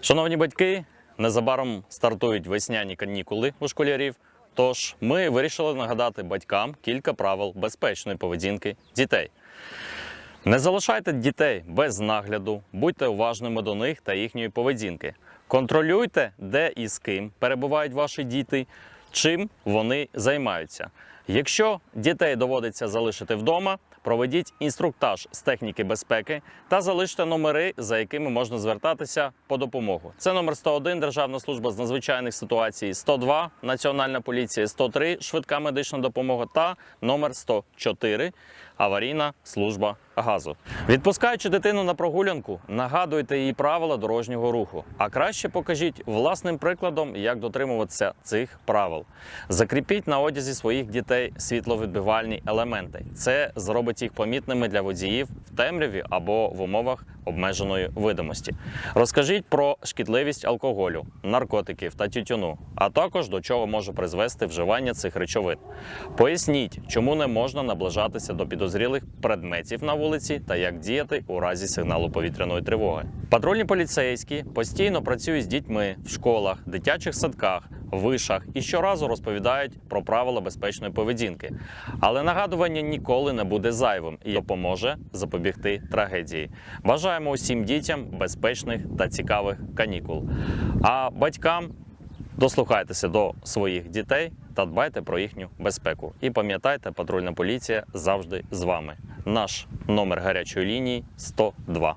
Шановні батьки, незабаром стартують весняні канікули у школярів. Тож ми вирішили нагадати батькам кілька правил безпечної поведінки дітей. Не залишайте дітей без нагляду, будьте уважними до них та їхньої поведінки. Контролюйте, де і з ким перебувають ваші діти, чим вони займаються. Якщо дітей доводиться залишити вдома, проведіть інструктаж з техніки безпеки та залиште номери, за якими можна звертатися по допомогу. Це номер 101 Державна служба з надзвичайних ситуацій, 102 Національна поліція, 103 швидка медична допомога та номер 104 аварійна служба газу. Відпускаючи дитину на прогулянку, нагадуйте їй правила дорожнього руху. А краще покажіть власним прикладом, як дотримуватися цих правил. Закріпіть на одязі своїх дітей світловідбивальні елементи. Це зробить їх помітними для водіїв в темряві або в умовах обмеженої видимості. Розкажіть про шкідливість алкоголю, наркотиків та тютюну, а також до чого може призвести вживання цих речовин. Поясніть, чому не можна наближатися до підозрілих предметів на вулиці та як діяти у разі сигналу повітряної тривоги. Патрульні поліцейські постійно працюють з дітьми в школах, дитячих садках, вишах і щоразу розповідають про правила безпечної поведінки. Але нагадування ніколи не буде зайвим і допоможе запобігти трагедії. Бажаємо усім дітям безпечних та цікавих канікул. А батькам дослухайтеся до своїх дітей та дбайте про їхню безпеку. І пам'ятайте, патрульна поліція завжди з вами. Наш номер гарячої лінії 102.